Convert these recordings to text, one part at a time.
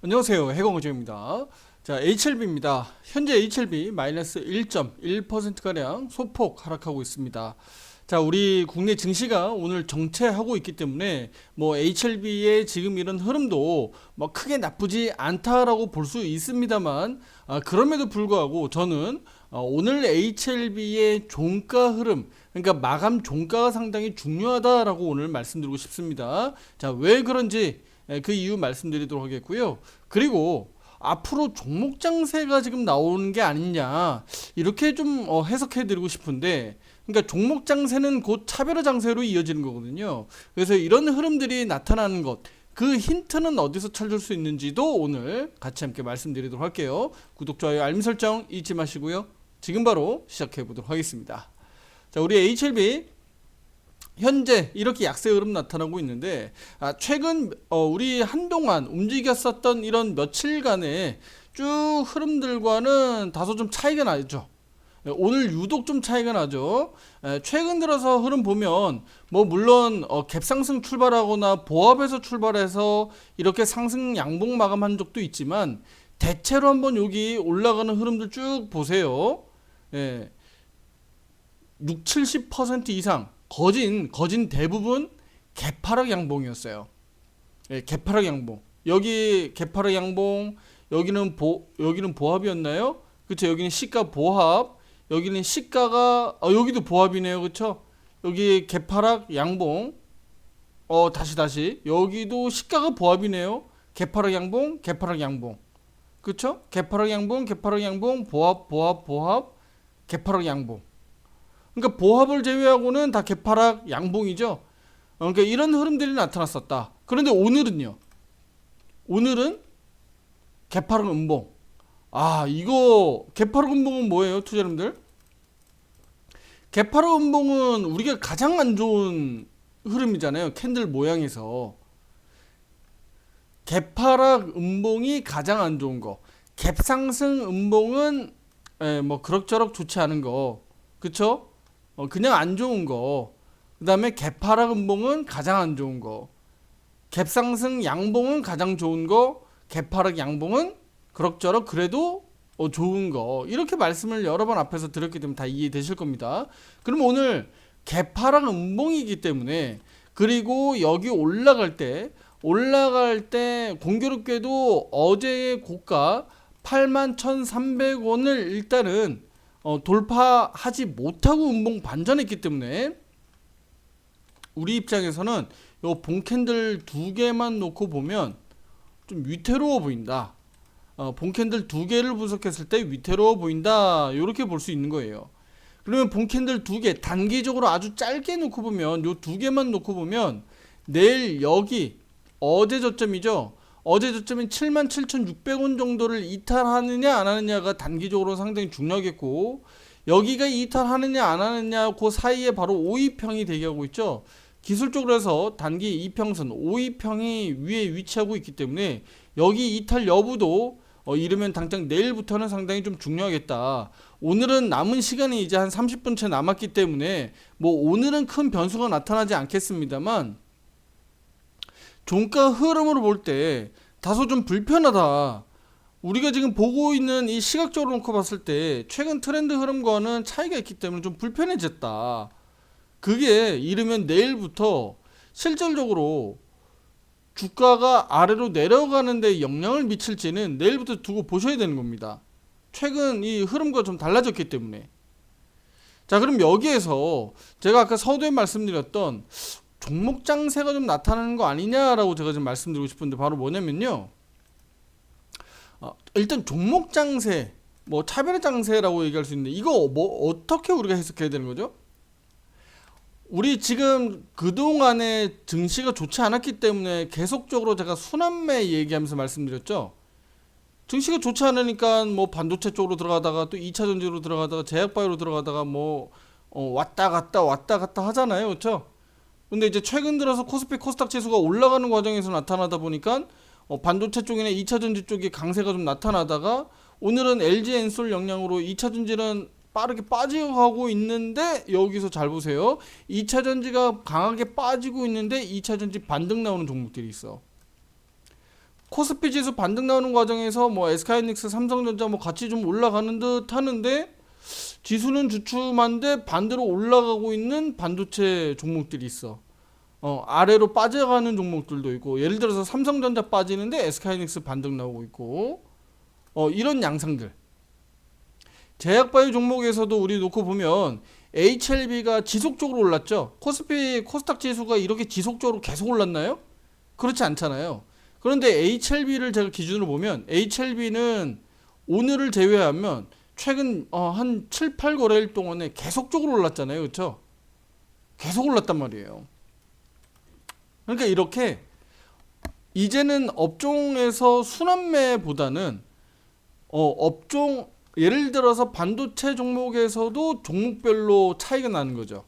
안녕하세요. 해공호정입니다. 자, HLB입니다. 현재 HLB 마이너스 1.1%가량 소폭 하락하고 있습니다. 자, 우리 국내 증시가 오늘 정체하고 있기 때문에 뭐 HLB의 지금 이런 흐름도 뭐 크게 나쁘지 않다라고 볼 수 있습니다만 아, 그럼에도 불구하고 저는 어, 오늘 HLB의 종가 흐름 그러니까 마감 종가가 상당히 중요하다라고 오늘 말씀드리고 싶습니다. 자, 왜 그런지 예, 그 이유 말씀드리도록 하겠고요. 그리고 앞으로 종목 장세가 지금 나오는 게 아니냐 이렇게 좀 어, 해석해 드리고 싶은데 그러니까 종목 장세는 곧 차별화 장세로 이어지는 거거든요. 그래서 이런 흐름들이 나타나는 것. 그 힌트는 어디서 찾을 수 있는지도 오늘 같이 함께 말씀드리도록 할게요. 구독, 좋아요, 알림 설정 잊지 마시고요. 지금 바로 시작해 보도록 하겠습니다. 자, 우리 HLB 현재 이렇게 약세 흐름 나타나고 있는데 아, 최근 어, 우리 한동안 움직였었던 이런 며칠간의 쭉 흐름들과는 다소 좀 차이가 나죠. 예, 오늘 유독 좀 차이가 나죠. 에, 최근 들어서 흐름 보면 뭐 물론 어, 갭상승 출발하거나 보합에서 출발해서 이렇게 상승 양봉 마감한 적도 있지만 대체로 한번 여기 올라가는 흐름들 쭉 보세요. 예. 6, 70% 이상 거진 거진 대부분 개파락 양봉이었어요. 예, 개파락 양봉. 여기 개파락 양봉, 여기는 보 여기는 보합이었나요? 그렇죠. 여기는 시가 보합, 여기는 시가가 어, 여기도 보합이네요. 그렇죠? 여기 개파락 양봉. 어, 다시 다시. 여기도 시가가 보합이네요. 개파락 양봉, 개파락 양봉. 그렇죠? 개파락 양봉, 개파락 양봉, 보합, 보합, 보합, 개파락 양봉. 그러니까 보합을 제외하고는 다 개파락 양봉이죠. 어, 그러니까 이런 흐름들이 나타났었다. 그런데 오늘은요. 오늘은 개파락 음봉. 아 이거 개파락 음봉은 뭐예요, 투자님들? 개파락 음봉은 우리가 가장 안 좋은 흐름이잖아요. 캔들 모양에서 개파락 음봉이 가장 안 좋은 거. 갭상승 음봉은 에, 뭐 그럭저럭 좋지 않은 거. 그쵸? 어, 그냥 안 좋은 거. 그 다음에 개파락 음봉은 가장 안 좋은 거. 갭상승 양봉은 가장 좋은 거. 개파락 양봉은 그럭저럭 그래도 어, 좋은 거. 이렇게 말씀을 여러 번 앞에서 드렸기 때문에 다 이해되실 겁니다. 그럼 오늘 개파락 음봉이기 때문에 그리고 여기 올라갈 때 올라갈 때 공교롭게도 어제의 고가 81,300원을 일단은 어, 돌파하지 못하고 음봉 반전했기 때문에 우리 입장에서는 요 봉캔들 두 개만 놓고 보면 좀 위태로워 보인다. 어, 봉캔들 두 개를 분석했을 때 위태로워 보인다. 이렇게 볼 수 있는 거예요. 그러면 봉캔들 두 개 단기적으로 아주 짧게 놓고 보면 요 두 개만 놓고 보면 내일 여기 어제 저점이죠. 어제 저점인 77,600원 정도를 이탈하느냐 안 하느냐가 단기적으로 상당히 중요하겠고 여기가 이탈하느냐 안 하느냐 그 사이에 바로 5위평이 대기하고 있죠. 기술적으로 해서 단기 이평선 5위평이 위에 위치하고 있기 때문에 여기 이탈 여부도 어, 이르면 당장 내일부터는 상당히 좀 중요하겠다. 오늘은 남은 시간이 이제 한 30분 채 남았기 때문에 뭐 오늘은 큰 변수가 나타나지 않겠습니다만 종가 흐름으로 볼 때 다소 좀 불편하다. 우리가 지금 보고 있는 이 시각적으로 놓고 봤을 때 최근 트렌드 흐름과는 차이가 있기 때문에 좀 불편해졌다. 그게 이르면 내일부터 실질적으로 주가가 아래로 내려가는데 영향을 미칠지는 내일부터 두고 보셔야 되는 겁니다. 최근 이 흐름과 좀 달라졌기 때문에. 자, 그럼 여기에서 제가 아까 서두에 말씀드렸던 종목 장세가 좀 나타나는 거 아니냐라고 제가 지금 말씀드리고 싶은데 바로 뭐냐면요. 어, 일단 종목 장세, 뭐 차별 장세라고 얘기할 수 있는데 이거 뭐 어떻게 우리가 해석해야 되는 거죠? 우리 지금 그동안에 증시가 좋지 않았기 때문에 계속적으로 제가 순환매 얘기하면서 말씀드렸죠. 증시가 좋지 않으니까 뭐 반도체 쪽으로 들어가다가 또 2차 전지로 들어가다가 제약바이오로 들어가다가 뭐 어, 왔다 갔다 왔다 갔다 하잖아요. 그렇죠? 근데 이제 최근 들어서 코스피 코스닥 지수가 올라가는 과정에서 나타나다 보니까 어, 반도체 쪽이나 2차 전지 쪽에 강세가 좀 나타나다가 오늘은 LG 엔솔 영향으로 2차 전지는 빠르게 빠져가고 있는데 여기서 잘 보세요. 2차 전지가 강하게 빠지고 있는데 2차 전지 반등 나오는 종목들이 있어. 코스피 지수 반등 나오는 과정에서 뭐 SK하이닉스, 삼성전자 뭐 같이 좀 올라가는 듯 하는데 지수는 주춤한데 반대로 올라가고 있는 반도체 종목들이 있어. 어, 아래로 빠져가는 종목들도 있고 예를 들어서 삼성전자 빠지는데 SK하이닉스 반등 나오고 있고 어, 이런 양상들. 제약바이오 종목에서도 우리 놓고 보면 HLB가 지속적으로 올랐죠. 코스피 코스닥 지수가 이렇게 지속적으로 계속 올랐나요? 그렇지 않잖아요. 그런데 HLB를 제가 기준으로 보면 HLB는 오늘을 제외하면 최근 어, 한 7, 8거래일 동안에 계속적으로 올랐잖아요. 그렇죠? 계속 올랐단 말이에요. 그러니까 이렇게 이제는 업종에서 순환매보다는 어, 업종 예를 들어서 반도체 종목에서도 종목별로 차이가 나는 거죠.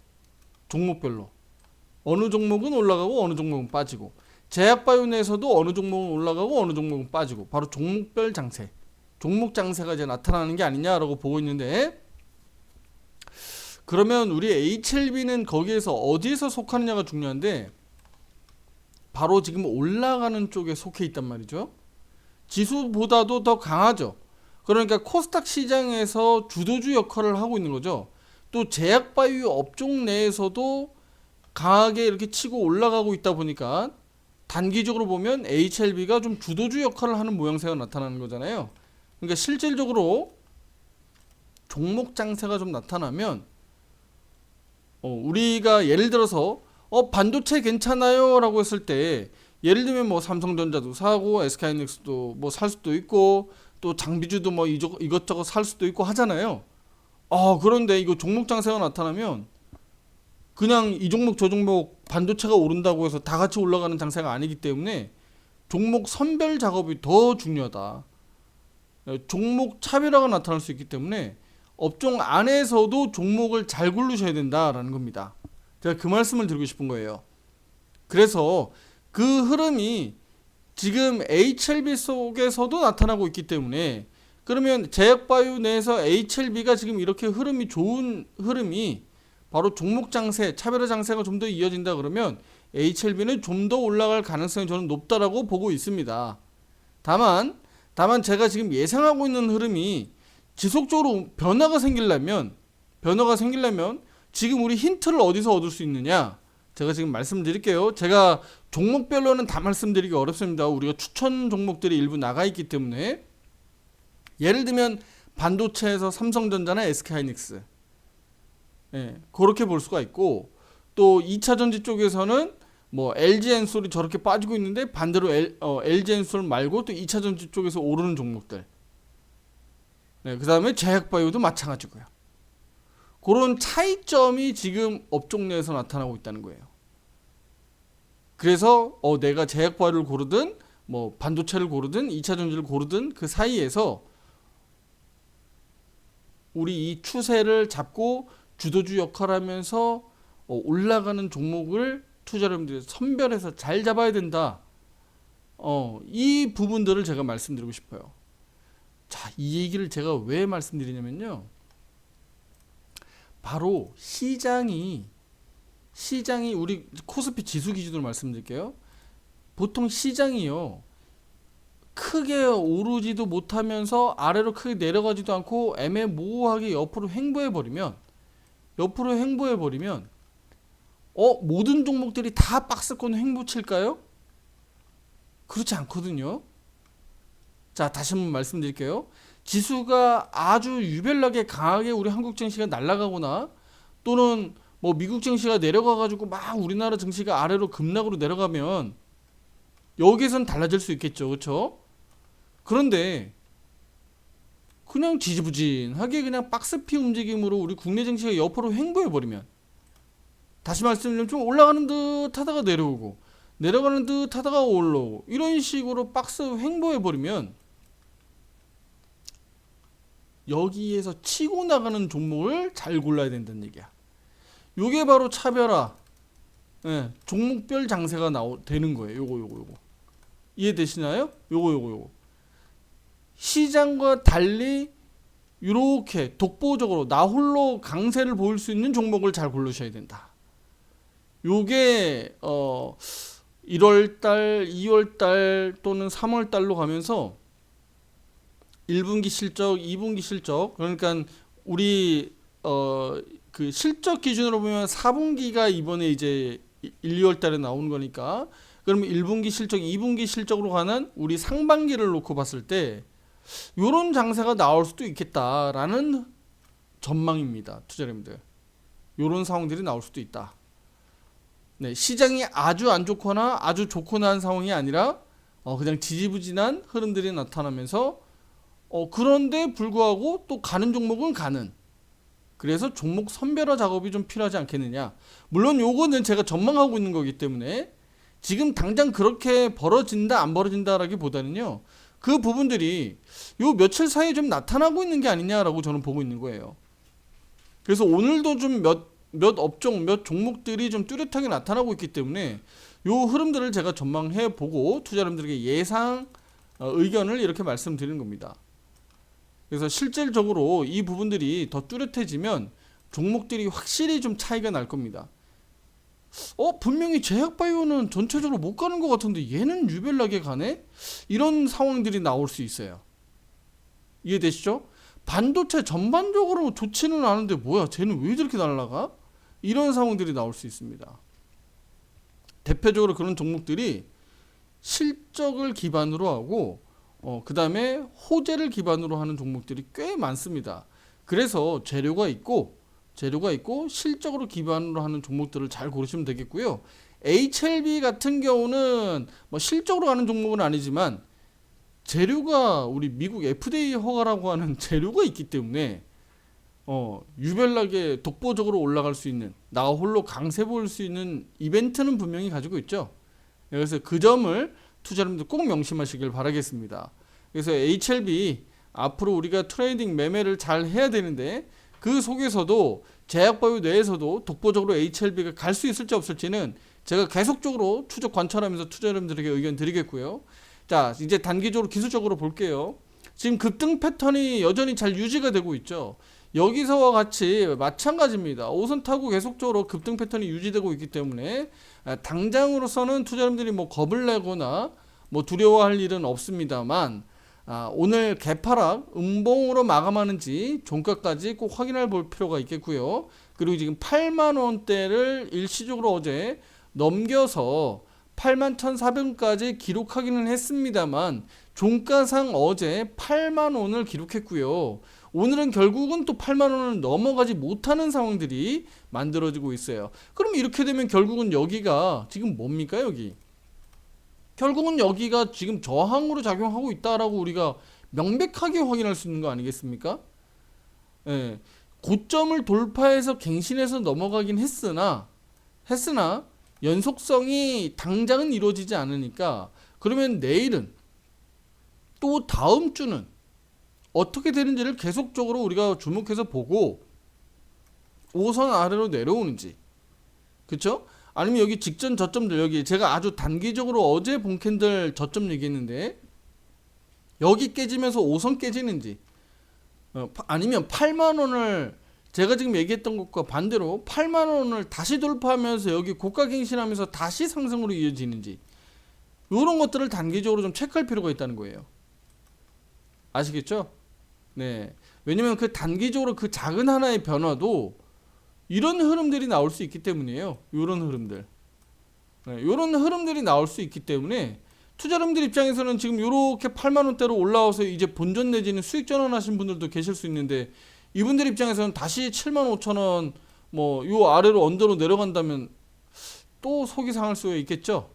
종목별로. 어느 종목은 올라가고 어느 종목은 빠지고 제약바이오 내에서도 어느 종목은 올라가고 어느 종목은 빠지고 바로 종목별 장세. 종목 장세가 이제 나타나는 게 아니냐라고 보고 있는데 그러면 우리 HLB는 거기에서 어디에서 속하느냐가 중요한데 바로 지금 올라가는 쪽에 속해 있단 말이죠. 지수보다도 더 강하죠. 그러니까 코스닥 시장에서 주도주 역할을 하고 있는 거죠. 또 제약바이오 업종 내에서도 강하게 이렇게 치고 올라가고 있다 보니까 단기적으로 보면 HLB가 좀 주도주 역할을 하는 모양새가 나타나는 거잖아요. 그러니까 실질적으로 종목 장세가 좀 나타나면 어, 우리가 예를 들어서 어 반도체 괜찮아요라고 했을 때 예를 들면 뭐 삼성전자도 사고 SK하이닉스도 뭐 살 수도 있고 또 장비주도 뭐 이것저것 살 수도 있고 하잖아요. 아 그런데 이거 종목 장세가 나타나면 그냥 이 종목 저 종목 반도체가 오른다고 해서 다 같이 올라가는 장세가 아니기 때문에 종목 선별 작업이 더 중요하다. 어, 종목 차별화가 나타날 수 있기 때문에 업종 안에서도 종목을 잘 고르셔야 된다라는 겁니다. 제가 그 말씀을 드리고 싶은 거예요. 그래서 그 흐름이 지금 HLB 속에서도 나타나고 있기 때문에 그러면 제약바이오 내에서 HLB가 지금 이렇게 흐름이 좋은 흐름이 바로 종목 장세, 차별화 장세가 좀 더 이어진다 그러면 HLB는 좀 더 올라갈 가능성이 저는 높다라고 보고 있습니다. 다만 다만 제가 지금 예상하고 있는 흐름이 지속적으로 변화가 생기려면 변화가 생기려면 지금 우리 힌트를 어디서 얻을 수 있느냐? 제가 지금 말씀드릴게요. 제가 종목별로는 다 말씀드리기 어렵습니다. 우리가 추천 종목들이 일부 나가 있기 때문에 예를 들면 반도체에서 삼성전자나 SK하이닉스 예, 그렇게 볼 수가 있고 또 2차 전지 쪽에서는 뭐 LG 엔솔이 저렇게 빠지고 있는데 반대로 L, 어, LG 엔솔 말고 또 2차 전지 쪽에서 오르는 종목들 네, 그 다음에 제약바이오도 마찬가지고요. 그런 차이점이 지금 업종 내에서 나타나고 있다는 거예요. 그래서 어 내가 제약바이오를 고르든 뭐 반도체를 고르든 2차 전지를 고르든 그 사이에서 우리 이 추세를 잡고 주도주 역할하면서 어 올라가는 종목을 투자자분들이 선별해서 잘 잡아야 된다. 어, 이 부분들을 제가 말씀드리고 싶어요. 자, 이 얘기를 제가 왜 말씀드리냐면요. 바로 시장이 시장이 우리 코스피 지수 기준으로 말씀드릴게요. 보통 시장이요. 크게 오르지도 못하면서 아래로 크게 내려가지도 않고 애매모호하게 옆으로 횡보해 버리면 옆으로 횡보해 버리면 어 모든 종목들이 다 박스권 횡보 칠까요? 그렇지 않거든요. 자 다시 한번 말씀드릴게요. 지수가 아주 유별나게 강하게 우리 한국 증시가 날아가거나 또는 뭐 미국 증시가 내려가 가지고 막 우리나라 증시가 아래로 급락으로 내려가면 여기선 달라질 수 있겠죠. 그렇죠? 그런데 그냥 지지부진하게 그냥 박스피 움직임으로 우리 국내 증시가 옆으로 횡보해 버리면 다시 말씀드리면 좀 올라가는 듯 하다가 내려오고 내려가는 듯 하다가 올라오고 이런 식으로 박스 횡보해 버리면 여기에서 치고 나가는 종목을 잘 골라야 된다는 얘기야. 요게 바로 차별화. 예, 종목별 장세가 나오 되는 거예요. 요거 요거 요거. 이해되시나요? 요거 요거 요거. 시장과 달리 이렇게 독보적으로 나 홀로 강세를 보일 수 있는 종목을 잘 고르셔야 된다. 요게 어 1월 달, 2월 달 또는 3월 달로 가면서 1분기 실적, 2분기 실적 그러니까 우리 어 그 실적 기준으로 보면 4분기가 이번에 이제 1, 2월 달에 나오는 거니까 그러면 1분기 실적, 2분기 실적으로 가는 우리 상반기를 놓고 봤을 때 요런 장세가 나올 수도 있겠다라는 전망입니다. 투자자님들. 요런 상황들이 나올 수도 있다. 네, 시장이 아주 안 좋거나 아주 좋거나 한 상황이 아니라 어, 그냥 지지부진한 흐름들이 나타나면서 어, 그런데 불구하고 또 가는 종목은 가는 그래서 종목 선별화 작업이 좀 필요하지 않겠느냐. 물론 요거는 제가 전망하고 있는 거기 때문에 지금 당장 그렇게 벌어진다 안 벌어진다라기보다는요. 그 부분들이 요 며칠 사이에 좀 나타나고 있는 게 아니냐라고 저는 보고 있는 거예요. 그래서 오늘도 좀 몇 몇 업종, 몇 종목들이 좀 뚜렷하게 나타나고 있기 때문에 요 흐름들을 제가 전망해 보고 투자자분들에게 예상 어, 의견을 이렇게 말씀드리는 겁니다. 그래서 실질적으로 이 부분들이 더 뚜렷해지면 종목들이 확실히 좀 차이가 날 겁니다. 어 분명히 제약바이오는 전체적으로 못 가는 것 같은데 얘는 유별나게 가네? 이런 상황들이 나올 수 있어요. 이해되시죠? 반도체 전반적으로 좋지는 않은데 뭐야 쟤는 왜 저렇게 날라가? 이런 상황들이 나올 수 있습니다. 대표적으로 그런 종목들이 실적을 기반으로 하고 어, 그 다음에 호재를 기반으로 하는 종목들이 꽤 많습니다. 그래서 재료가 있고 재료가 있고 실적으로 기반으로 하는 종목들을 잘 고르시면 되겠고요. HLB 같은 경우는 뭐 실적으로 하는 종목은 아니지만 재료가 우리 미국 FDA 허가라고 하는 재료가 있기 때문에 어, 유별나게 독보적으로 올라갈 수 있는 나 홀로 강세 보일 수 있는 이벤트는 분명히 가지고 있죠. 그래서 그 점을 투자자분들 꼭 명심하시길 바라겠습니다. 그래서 HLB 앞으로 우리가 트레이딩 매매를 잘 해야 되는데 그 속에서도 제약바이오 내에서도 독보적으로 HLB가 갈 수 있을지 없을지는 제가 계속적으로 추적 관찰하면서 투자자분들에게 의견 드리겠고요. 자, 이제 단기적으로 기술적으로 볼게요. 지금 급등 패턴이 여전히 잘 유지가 되고 있죠. 여기서와 같이 마찬가지입니다. 오선 타고 계속적으로 급등 패턴이 유지되고 있기 때문에 아, 당장으로서는 투자자분들이 뭐 겁을 내거나 뭐 두려워할 일은 없습니다만 아, 오늘 개파락 음봉으로 마감하는지 종가까지 꼭 확인해 볼 필요가 있겠고요. 그리고 지금 8만 원대를 일시적으로 어제 넘겨서 8만 1,400원까지 기록하기는 했습니다만 종가상 어제 8만 원을 기록했고요. 오늘은 결국은 또 8만 원을 넘어가지 못하는 상황들이 만들어지고 있어요. 그럼 이렇게 되면 결국은 여기가 지금 뭡니까 여기? 결국은 여기가 지금 저항으로 작용하고 있다라고 우리가 명백하게 확인할 수 있는 거 아니겠습니까? 예. 고점을 돌파해서 갱신해서 넘어가긴 했으나 했으나 연속성이 당장은 이루어지지 않으니까 그러면 내일은 또 다음 주는 어떻게 되는지를 계속적으로 우리가 주목해서 보고 5선 아래로 내려오는지 그쵸? 아니면 여기 직전 저점들 여기 제가 아주 단기적으로 어제 본 캔들 저점 얘기했는데 여기 깨지면서 5선 깨지는지 어, 파- 아니면 8만 원을 제가 지금 얘기했던 것과 반대로 8만 원을 다시 돌파하면서 여기 고가 갱신하면서 다시 상승으로 이어지는지 이런 것들을 단기적으로 좀 체크할 필요가 있다는 거예요. 아시겠죠? 네. 왜냐면 그 단기적으로 그 작은 하나의 변화도 이런 흐름들이 나올 수 있기 때문이에요. 이런 흐름들. 네, 이런 흐름들이 나올 수 있기 때문에 투자자분들 입장에서는 지금 이렇게 8만 원대로 올라와서 이제 본전 내지는 수익 전환하신 분들도 계실 수 있는데 이분들 입장에서는 다시 7만 5천 원 뭐 요 아래로 언더로 내려간다면 또 속이 상할 수 있겠죠.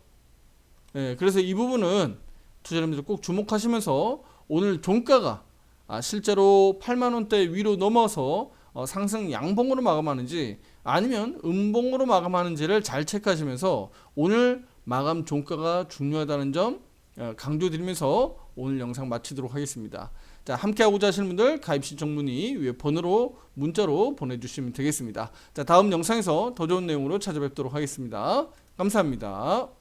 네, 그래서 이 부분은 투자자분들 꼭 주목하시면서 오늘 종가가 아, 실제로 8만 원대 위로 넘어서 어, 상승 양봉으로 마감하는지 아니면 음봉으로 마감하는지를 잘 체크하시면서 오늘 마감 종가가 중요하다는 점 어, 강조드리면서 오늘 영상 마치도록 하겠습니다. 자, 함께하고자 하시는 분들 가입 신청 문의 위에 번호로 문자로 보내주시면 되겠습니다. 자, 다음 영상에서 더 좋은 내용으로 찾아뵙도록 하겠습니다. 감사합니다.